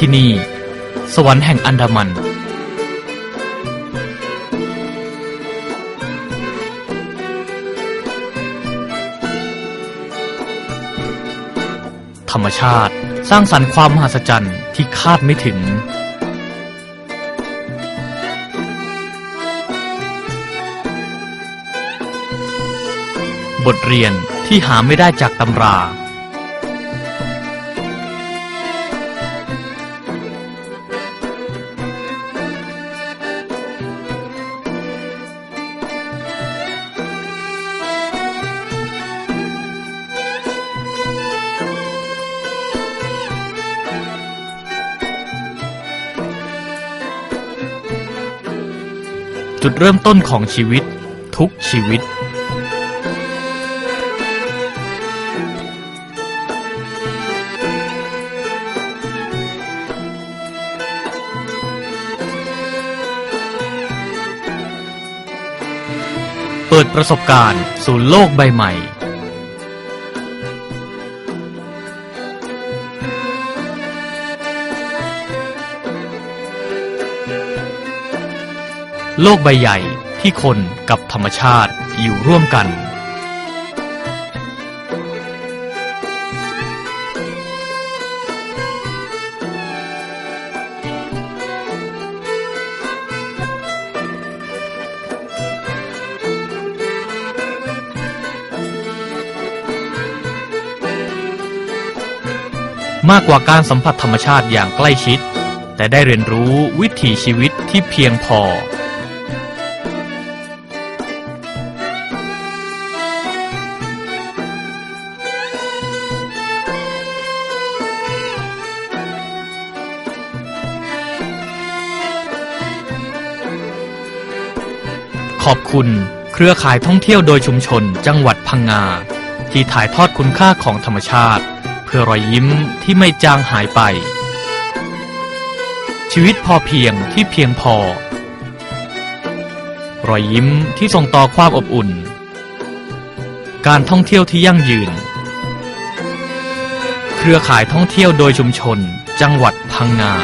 ที่นี่ สวรรค์แห่งอันดามัน ธรรมชาติสร้างสรรค์ความมหัศจรรย์ที่คาดไม่ถึง บทเรียนที่หาไม่ได้จากตำรา จุดเริ่มต้นของชีวิต ทุกชีวิต เปิดประสบการณ์สู่โลกใบใหม่ โลกใบใหญ่ที่คนกับธรรมชาติอยู่ร่วมกัน มากกว่าการสัมผัสธรรมชาติอย่างใกล้ชิด แต่ได้เรียนรู้วิถีชีวิตที่เพียงพอ ขอบคุณ เครือข่ายท่องเที่ยวโดยชุมชน จังหวัดพังงา ที่ถ่ายทอดคุณค่าของธรรมชาติ เพื่อรอยยิ้มที่ไม่จางหายไป ชีวิตพอเพียงที่เพียงพอ รอยยิ้มที่ส่งต่อความอบอุ่น การท่องเที่ยวที่ยั่งยืน เครือข่ายท่องเที่ยวโดยชุมชน จังหวัดพังงา